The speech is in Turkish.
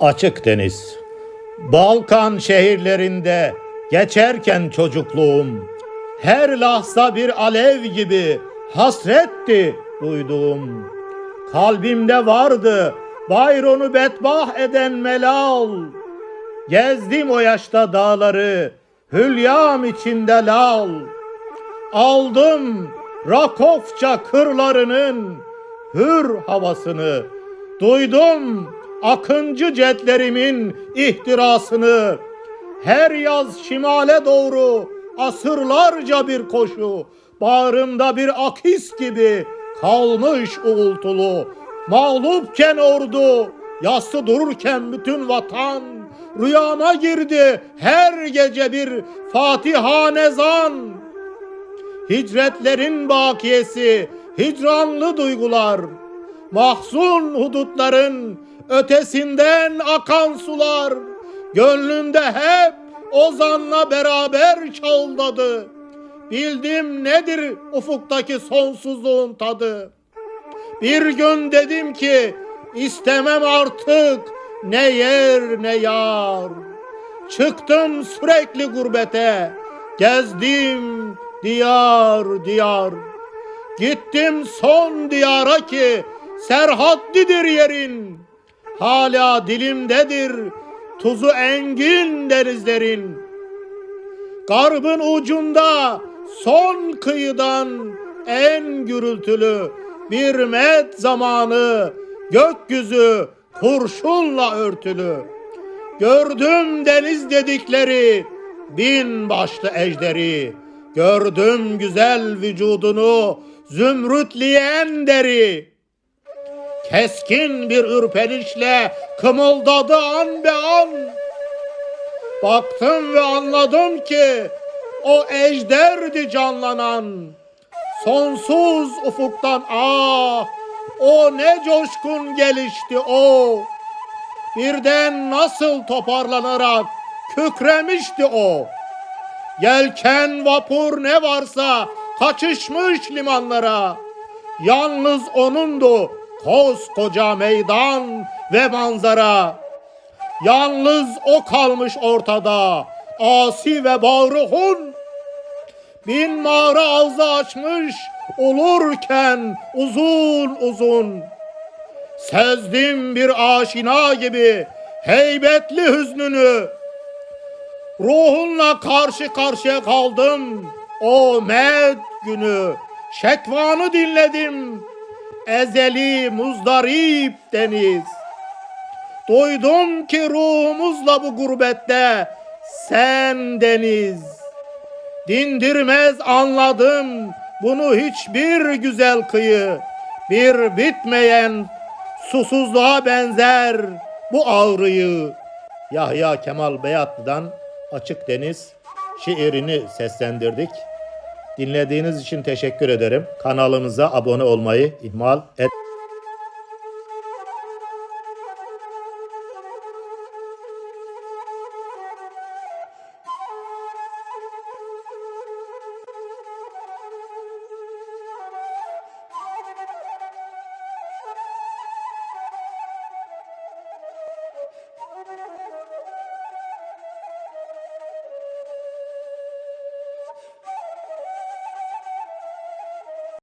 Açık deniz. Balkan şehirlerinde geçerken çocukluğum her lahza bir alev gibi hasretti duyduğum. Kalbimde vardı bayronu betbah eden melal. Gezdim o yaşta dağları hülyam içinde lal. Aldım Rakofça kırlarının hür havasını. Duydum akıncı cetlerimin ihtirasını. Her yaz şimale doğru asırlarca bir koşu. Bağrımda bir akis gibi kalmış uğultulu. Mağlupken ordu, yassı dururken bütün vatan. Rüyama girdi her gece bir fatihanezan. Hicretlerin bakiyesi, hicranlı duygular, mahzun hudutların ötesinden akan sular, gönlümde hep ozanla beraber çağıldadı. Bildim nedir ufuktaki sonsuzluğun tadı. Bir gün dedim ki istemem artık ne yer ne yar. Çıktım sürekli gurbete, gezdim diyar diyar. Gittim son diyara ki serhaddidir yerin. Hala dilimdedir tuzu engin denizlerin. Garbın ucunda son kıyıdan en gürültülü bir met zamanı gökyüzü kurşunla örtülü. Gördüm deniz dedikleri bin başlı ejderi. Gördüm güzel vücudunu zümrütleyen deri. Keskin bir ürperişle kımıldadı an be an. Baktım ve anladım ki o ejderdi canlanan. Sonsuz ufuktan ah o ne coşkun gelişti o. Birden nasıl toparlanarak kükremişti o. Yelken vapur ne varsa kaçışmış limanlara. Yalnız onundu koskoca meydan ve manzara. Yalnız o kalmış ortada. Asi ve bağrı hun. Bin mağara ağzı açmış olurken uzun uzun. Sezdim bir aşina gibi heybetli hüznünü. Ruhunla karşı karşıya kaldım o med günü. Şekvanı dinledim ezeli muzdarip deniz. Duydum ki ruhumuzla bu gurbette sen deniz. Dindirmez anladım bunu hiçbir güzel kıyı. Bir bitmeyen susuzluğa benzer bu ağrıyı. Yahya Kemal Beyatlı'dan Açık Deniz şiirini seslendirdik. Dinlediğiniz için teşekkür ederim. Kanalımıza abone olmayı ihmal et.